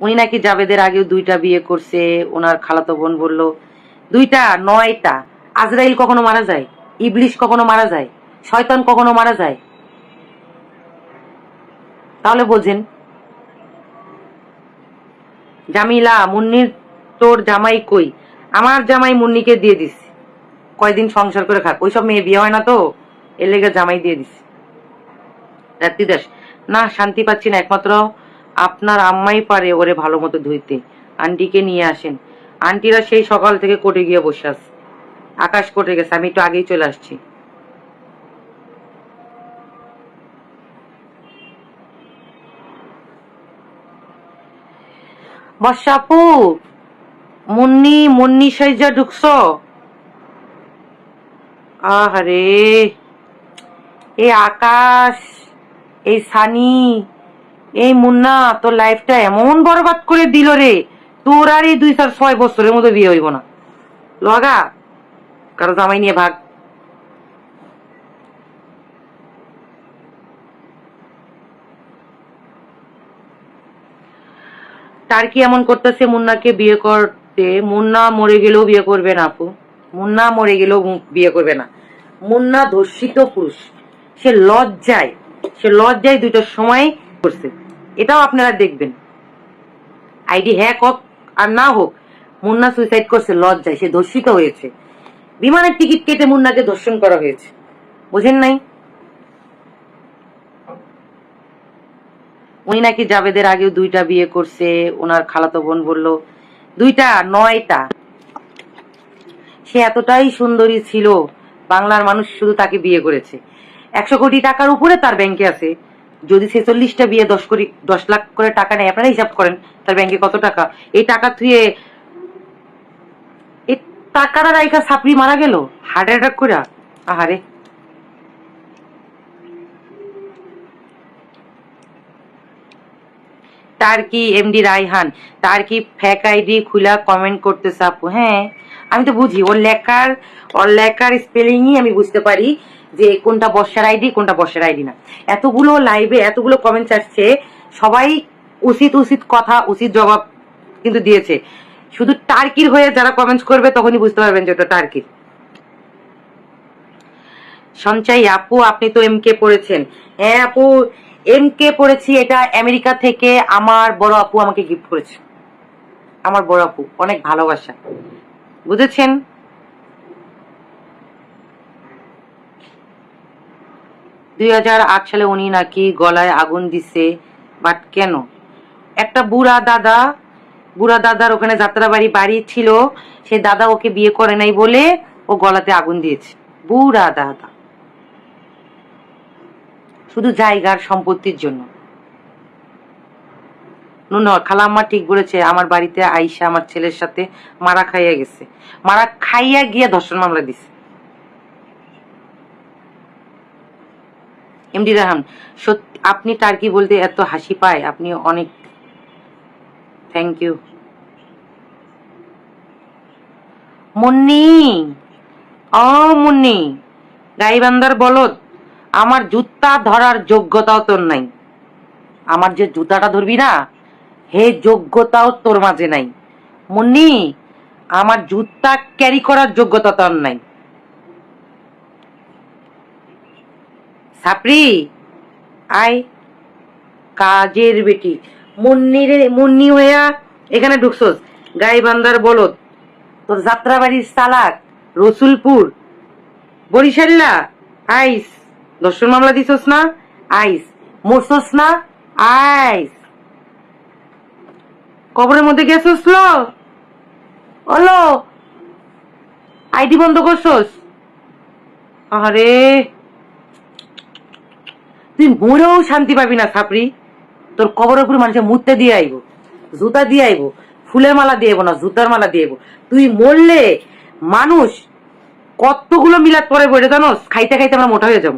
উনি নাকি জাবেদের আগেও দুইটা বিয়ে করছে, ওনার খালাতো বোন বলল, দুইটা, নয়টা। আজরাইল কখনো মারা যায়? ইবলিশ কখনো মারা যায়? শয়তান কখনো মারা যায়? তাহলে বোঝেন। জামিলা, মুন্নির তোর জামাই কই? আমার জামাই মুন্নিকে দিয়ে দিস কয়দিন সংসার করে খাক। ওইসব মেয়ে বিয়ে হয় না তো? এর জামাই দিয়ে দিস রাত্রি দাস না, শান্তি পাচ্ছি না একমাত্র আপনার আম্মাই পারে ওরে ভালো মতো ধুইতে। আন্টিকে নিয়ে আসেন। আন্টিরা সেই সকাল থেকে কোটে গিয়ে বসে আছে। আকাশ কোর্টে গেছে, আমি একটু আগেই চলে আসছি। বর্ষাপু মুন্নি মুন্নি সাইজা ঢুকছো। আহারে, এই আকাশ, এই সানি। এই মুন্না, তোর লাইফটা এমন বরবাদ করে দিল রে। তোর আর এই দুই চার ছয় বছরের মতো বিয়ে হইব না। লগা, কারও জামাই নিয়ে ভাগ। টার্কি এমন করতেছে মুন্নাকে বিয়ে করতে? মুন্না মরে গেলেও বিয়ে করবে না আপু। মুন্না মরে গেলেও বিয়ে করবে না। মুন্না ধর্ষিত পুরুষ। সে লজ্জায় সে লজ্জায় দুইটার সময় করছে। এটাও আপনারা দেখবেন। আইডি হ্যাক হোক আর না হোক, মুন্না সুইসাইড করছে, লজ্জায়, সে ধর্ষিত হয়েছে। বিমানের টিকিট কেটে মুন্নাকে ধর্ষণ করা হয়েছে। বুঝেন নাই? উনি নাকি জাবেদের আগেও দুইটা বিয়ে করছে, ওনার খালাতো বোন বলল, দুইটা, নয়টা। সে এতটাই সুন্দরী ছিল, বাংলার মানুষ শুধু তাকে বিয়ে করেছে। একশো কোটি টাকার উপরে তার ব্যাংকে আছে। যদি ছেচল্লিশটা বিয়ে দশ কোটি দশ লাখ করে টাকা নেয়, আপনারা হিসাব করেন তার ব্যাংকে কত টাকা। এই টাকা থুয়ে, এই টাকাটা রাইকা সাপড়ি মারা গেল হার্ট অ্যাটাক করে আহারে। তার কি এমডি রায়হান? তার কি ফ্যাক আইডি খুলা কমেন্ট করতে আপু? হ্যাঁ আমি তো বুঝি, ওর লেখার ওর লেখার স্পেলিংই আমি বুঝতে পারি। যে কোনটা বর্ষার আইডি কোনটা বর্ষার আইডি না। এতগুলো লাইভে এতগুলো কমেন্টস আসছে, সবাই উচিত উচিত কথা, উচিত জবাব কিন্তু দিয়েছে। শুধু টার্কির হয়ে যারা কমেন্টস করবে, তখনই বুঝতে পারবেন যে ওটা টার্কির। সঞ্চয়, আপু, আপনি তো এম কে পড়েছেন। হ্যাঁ আপু এম কে পড়েছি, এটা আমেরিকা থেকে আমার বড় আপু আমাকে গিফট করেছে। আমার বড় আপু, অনেক ভালোবাসা। বুঝেছেন? দুই হাজার আট সালে উনি নাকি গলায় আগুন দিছে বাট কেন? একটা বুড়া দাদা, বুড়া দাদার ওখানে যাত্রাবাড়ি বাড়ি বাড়ি ছিল, সে দাদা ওকে বিয়ে করে নাই বলে ও গলাতে আগুন দিয়েছে। বুড়া দাদা। শুধু জায়গার সম্পত্তির জন্য। নুন খালাম্মা ঠিক বলেছে, আমার বাড়িতে আইসা আমার ছেলের সাথে মারা খাইয়া গেছে। মারা খাইয়া গিয়ে ধর্ষণ মামলা দিছে। এমডি রাহান সত্যি আপনি টার্কি বলতে এত হাসি পায়? আপনি অনেক থ্যাংক ইউ মুন্নি! ও মুন্নি! গাইবান্দার বলদ, আমার জুতা ধরার যোগ্যতাও তোর নাই। আমার যে জুতাটা ধরবি না, হে যোগ্যতাও তোর মাঝে নাই। মুন্নি, আমার জুতা ক্যারি করার যোগ্যতা তোর নাই। সাপরি আয়, কাজের বেটি। মুন্নি রে মুন্নি হইয়া এখানে ঢুকছোস। গাইবান্দার বলদ। তোর যাত্রাবাড়ির সালাক রসুলপুর। বরিশাল্লা? আইস। দর্শন মামলা দিছস না? আইস। মরছস না? আইস। কবরের মধ্যে গেছস লো? হলো আইডি বন্ধ করছস? আরে তুই মরেও শান্তি পাবি না, ছাপড়ি। তোর কবরের উপরে মানুষের মুততে দিয়ে আইব, জুতা দিয়ে আইব, ফুলের মালা দিয়ে না, জুতার মালা দিয়ে তুই মরলে মানুষ কতগুলো মিলাদ পরে বইটা জানোস খাইতে খাইতে আমরা মোটা হয়ে যাব।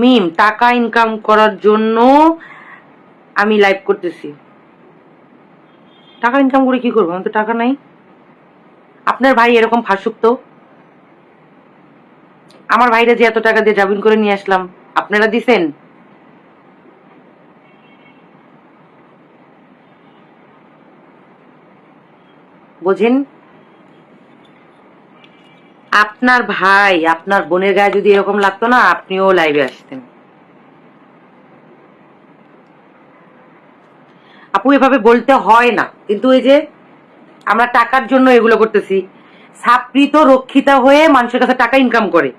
মিম, টাকা ইনকাম করার জন্য আমি লাইভ করতেছি। টাকা ইনকাম করে কি করব? আমার তো টাকা নাই। আপনার ভাই এরকম ফাঁসুক তো আমার ভাইরা যে এত টাকা দিয়ে জামিন করে নিয়ে আসলাম, আপনারা দিছেন? বোঝেন? আপনার ভাই, আপনার বোনের গায়ে যদি এরকম লাগতো না, আপনিও লাইভে আসতেন। আপু এভাবে বলতে হয় না। কিন্তু এই যে আমরা টাকার জন্য এগুলো করতেছি সাপ্রিত রক্ষিতা হয়ে মানুষের কাছে টাকা ইনকাম করে।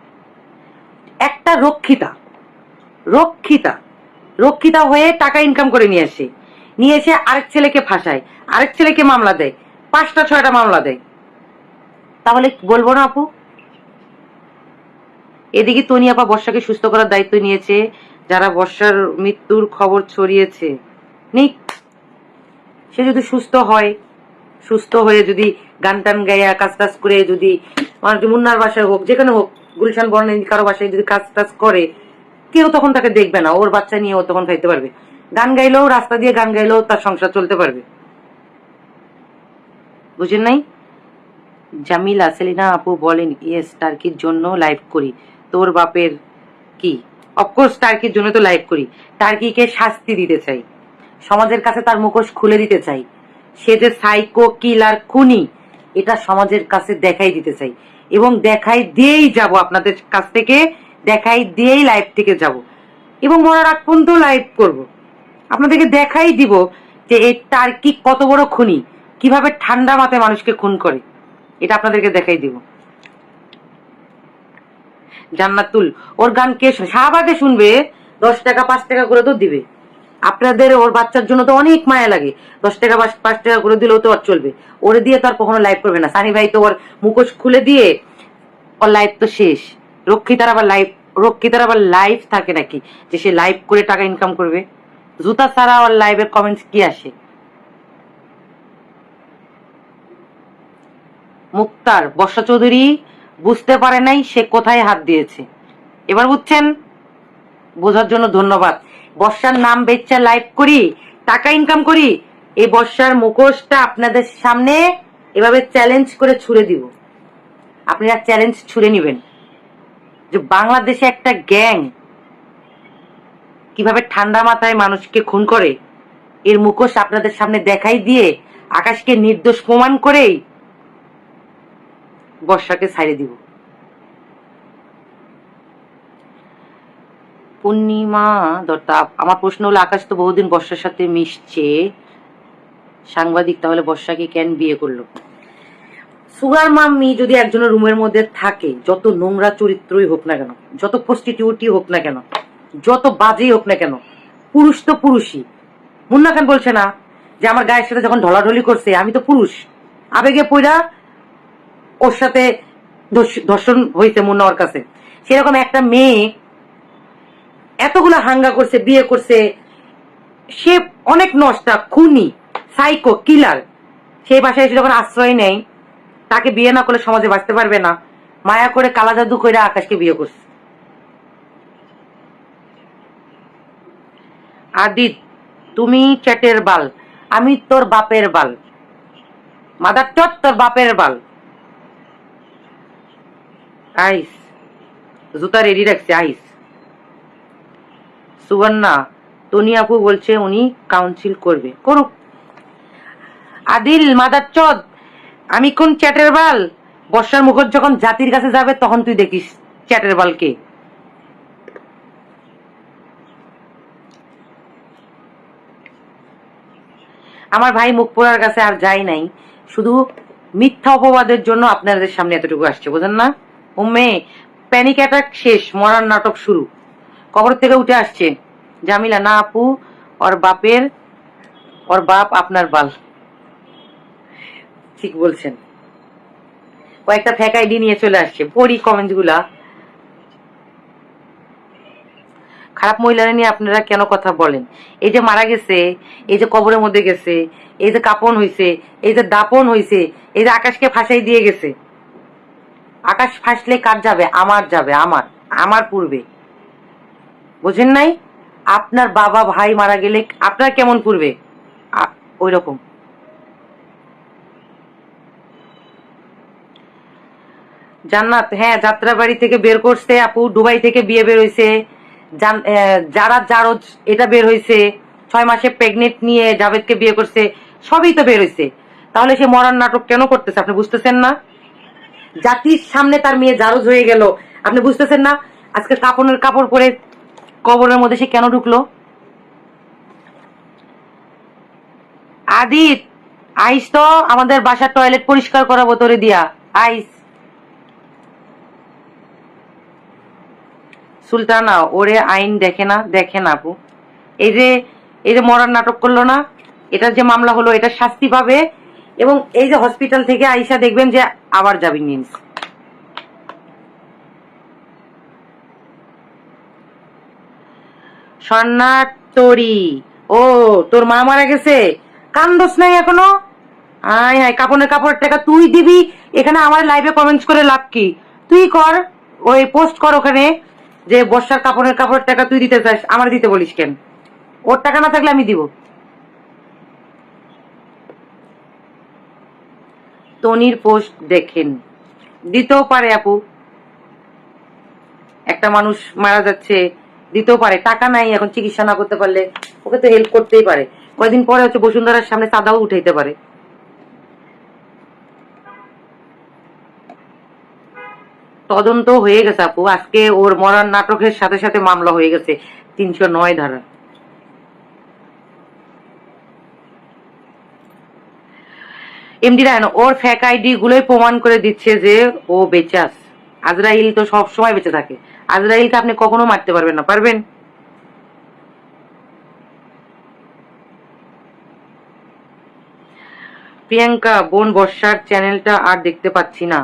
একটা রক্ষিতা রক্ষিতা রক্ষিতা হয়ে টাকা ইনকাম করে নিয়ে আসে। নিয়ে এসে আরেক ছেলেকে ফাঁসায়, আরেক ছেলেকে মামলা দেয়, পাঁচটা, ছয়টা মামলা দেয়। তাহলে বলব না আপু? এদিকে তনি আপা বর্ষাকে সুস্থ করার দায়িত্ব নিয়েছে, যারা বর্ষার মৃত্যুর খবর ছড়িয়েছে। নিক। সে যদি সুস্থ হয়, সুস্থ হয়ে যদি গান টান গাইয়া কাজ টাজ করে যদি মানুষ মুন্নার বাসায় হোক, যেখানে হোক, গুলশান বর্ণে কারও বাসায় যদি কাজ টাজ করে, কেউ তখন তাকে দেখবে না। ওর বাচ্চা নিয়ে ও তখন খাইতে পারবে। গান গাইলেও, রাস্তা দিয়ে গান গাইলেও তার সংসার চলতে পারবে। বুঝেন নাই? জামিলা সেলিনা আপু বলেন ইয়েস টার্কির জন্য লাইভ করি। তোর বাপের কি? অফকোর্স টার্কির জন্য তো লাইভ করি। টার্কিকে শাস্তি দিতে চাই। সমাজের কাছে তার মুখোশ খুলে দিতে চাই। সে যে সাইকো কিলার খুনি, এটা সমাজের কাছে দেখাই দিতে চাই। এবং দেখাই দিয়েই যাব আপনাদের কাছ থেকে, দেখাই দিয়েই লাইভ থেকে যাব। এবং মরার আগ পর্যন্ত লাইভ করব। আপনাদেরকে দেখাই দিব যে এই টার্কি কত বড় খুনি, কীভাবে ঠান্ডা মাথায় মানুষকে খুন করে। এটা আপনাদেরকে দেখাই দিব। জান্নাতুল, ওর গান কে শাহবাগে শুনবে, দশ টাকা, পাঁচ টাকা করে তো দিবে। আপনাদের ওর বাচ্চার জন্য তো অনেক মায়া লাগে। দশ টাকা, পাঁচ টাকা করে দিলেও তো আর চলবে। ওরে দিয়ে তো আর কখনো লাইভ করবে না। সানি ভাই তো ওর মুখোশ খুলে দিয়ে ওর লাইভ তো শেষ। রক্ষিতার আবার লাইভ রক্ষিতার আবার লাইভ থাকে নাকি? যে সে লাইভ করে টাকা ইনকাম করবে। জুতা ছাড়া ওর লাইভের কমেন্টস কি আসে? মুক্তার, বর্ষা চৌধুরী বুঝতে পারে নাই সে কোথায় হাত দিয়েছে। এবার বুঝছেন? বোঝার জন্য ধন্যবাদ। বর্ষার নাম বেচা লাইভ করি, টাকা ইনকাম করি এই বর্ষার মুখোশটা আপনাদের সামনে এভাবে চ্যালেঞ্জ করে ছুড়ে দিব। আপনারা চ্যালেঞ্জ ছুড়ে নেবেন। যে বাংলাদেশে একটা গ্যাং কীভাবে ঠান্ডা মাথায় মানুষকে খুন করে, এর মুখোশ আপনাদের সামনে দেখাই দিয়ে আকাশকে নির্দোষ প্রমাণ করেই বর্ষাকে ছাড়ে দিব। পূর্ণিমা দত্তা আমার প্রশ্ন হলো, আকাশ তো বহুদিন বর্ষার সাথে মিশছে। সাংবাদিক তাহলে বর্ষাকে কেন বিয়ে করল? সুগার মাম্মি যদি একজনের রুমের মধ্যে থাকে, যত নোংরা চরিত্রই হোক না কেন, যত প্রস্টিটিউটই হোক না কেন, যত বাজেই হোক না কেন, পুরুষ তো পুরুষই। মুন্না খান বলছে না যে, আমার গায়ের সাথে যখন ঢলাঢলি করছে, আমি তো পুরুষ। আবেগে পইরা ওর সাথে ধর্ষ- ধর্ষণ হইতে মুন্না ওর কাছে। সেরকম একটা মেয়ে এতগুলো হাঙ্গা করছে, বিয়ে করছে। সে অনেক নষ্টা, খুনি সাইকো কিলার সেই বাসায় এসে যখন আশ্রয় নেই তাকে বিয়ে না করলে সমাজে বাঁচতে পারবে না। মায়া করে কালা জাদু করে আকাশকে বিয়ে করছে। আদিত, তুমি চ্যাটের বাল, আমি তোর বাপের বাল। মাদার চট তোর বাপের বাল। আইস, জুতা রেডি রাখছে, আইস। সুবর্ণা টনি আপু বলছে উনি কাউন্সিল করবে। করুক। আদিল, মাদার চদ, আমি কোন চ্যাটের বাল? বর্ষার মুখর যখন জাতির কাছে যাবে, তখন তুই দেখিস চ্যাটের বালকে আমার ভাই মুখ পোড়ার কাছে আর যাই নাই। শুধু মিথ্যা অপবাদের জন্য আপনাদের সামনে এতটুকু আসছে, বোঝেন না? ও উম্মে প্যানিক অ্যাটাক শেষ, মরার নাটক শুরু। কবর থেকে উঠে আসছে। জামিলা, না আপু, ওর বাপের, ওর বাপ আপনার বাল। ঠিক বলছেন। ও একটা ফ্যাক আইডি নিয়ে চলে আসছে। পড়ি কমেন্টগুলা খারাপ মহিলারা নিয়ে আপনারা কেন কথা বলেন? এই যে মারা গেছে, এই যে কবরের মধ্যে গেছে, এই যে কাপন হইছে, এই যে দাপন হইছে, এই যে আকাশকে ফাঁসাই দিয়ে গেছে। আকাশ ফাঁসলে কার যাবে? আমার যাবে, আমার আমার পূর্বে। বুঝেন নাই? আপনার বাবা, ভাই মারা গেলে আপনার কেমন পূর্বে? ওই রকম জান্নাত হ্যাঁ যাত্রাবাড়ি থেকে বের করছে আপু, দুবাই থেকে বিয়ে বের হয়েছে যারা জারজ, এটা বের হয়েছে ছয় মাসে প্রেগনেন্ট নিয়ে জাভেদকে বিয়ে করছে, সবই তো বের হয়েছে তাহলে সে মরার নাটক কেন করতেছে, আপনি বুঝতেছেন না? জাতির সামনে তার মেয়ে জারজ হয়ে গেল, আপনি বুঝতেছেন না? আজকে কাপড়ের কাপড় পরে কবরের মধ্যে সে কেন ঢুকলো? আদিত, আইস তো আমাদের বাসার টয়লেট পরিষ্কার করাবো তোরে দিয়া। আইস। সুলতানা, ওরে আইন দেখে না দেখে না আপু। এই যে এই যে মরার নাটক করল না, এটার যে মামলা হলো, এটা শাস্তি পাবে। এবং এই যে হসপিটাল থেকে আইসা দেখবেন যে আবার যাবি নিমস স্বর্ণাতরি ও, তোর মা মারা গেছে? কান্দস নাই এখনও? আয় হায় কাপড়ের কাপড়ের টাকা তুই দিবি, এখানে আমার লাইভে কমেন্টস করে লাভ কি? তুই কর, ওই পোস্ট কর ওখানে, যে বর্ষার কাপড়ের কাপড়ের টাকা তুই দিতে চাস, আমার দিতে বলিস কেন? ওর টাকা না থাকলে আমি দিব। তনির পোস্ট দেখেন। দিতেও পারে আপু। একটা মানুষ মারা যাচ্ছে দিতেও পারে, টাকা নাই এখন চিকিৎসা না করতে পারলে, ওকে তো হেল্প করতেই পারে। কয়েকদিন পরে হচ্ছে বসুন্ধরার সামনে চাঁদাও উঠাইতে পারে। তদন্ত হয়ে গেছে আপু, আজকে ওর মরার নাটকের সাথে সাথে মামলা হয়ে গেছে, তিনশো নয় ধারা এমডি রায়ন ওর ফ্যাক আইডি গুলোই প্রমাণ করে দিচ্ছে যে ও বেঁচে আছে। আজরাইল তো সব সময় বেঁচে থাকে। আজরাইলকে আপনি কখনো মারতে পারবেন না, পারবেন? প্রিয়াঙ্কা, বোন বর্ষার চ্যানেলটা আর দেখতে পাচ্ছি না।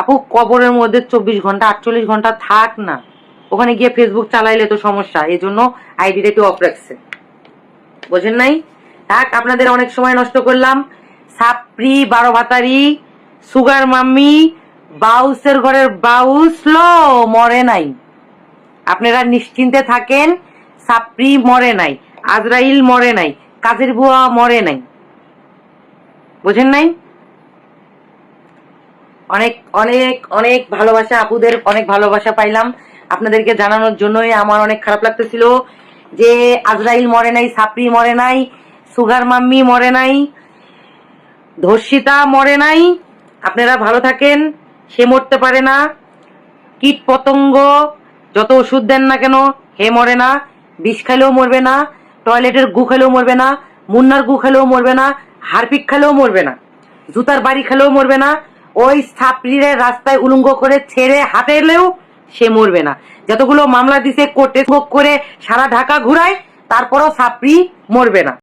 আপু, কবরের মধ্যে চব্বিশ ঘণ্টা, আটচল্লিশ ঘণ্টা থাক না। ওখানে গিয়ে ফেসবুক চালাইলে তো সমস্যা এই জন্য আইডিটা একটু অফ রাখছে। বোঝেন নাই? থাক, আপনাদের অনেক সময় নষ্ট করলাম। সাপ্রি, বারো ভাতারি, সুগার মাম্মি বাউসের ঘরের বাউস লো, মরে নাই। আপনারা নিশ্চিন্তে থাকেন, সাপ্রি মরে নাই, আজরাইল মরে নাই, কাজের বুয়া মরে নাই। বুঝেন নাই? অনেক অনেক অনেক ভালোবাসা, আপুদের অনেক ভালোবাসা পাইলাম। আপনাদেরকে জানানোর জন্যই আমার অনেক খারাপ লাগতেছিল যে আজরাইল মরে নাই, সাপ্রি মরে নাই, সুগার মাম্মি মরে নাই, ধর্ষিতা মরে নাই। আপনারা ভালো থাকেন। সে মরতে পারে না। কীট পতঙ্গ, যত ওষুধ দেন না কেন, হে মরে না। বিষ খেলেও মরবে না, টয়লেটের গু খেলেও মরবে না, মুন্নার গু খেলেও মরবে না, হারপিক খেলেও মরবে না, জুতার বাড়ি খেলেও মরবে না, ওই সাপড়িরে রাস্তায় উলঙ্গ করে ছেড়ে হাতে এলেও সে মরবে না। যতগুলো মামলা দিছে, কোর্টে করে সারা ঢাকা ঘুরায়, তারপরও সাপড়ি মরবে না।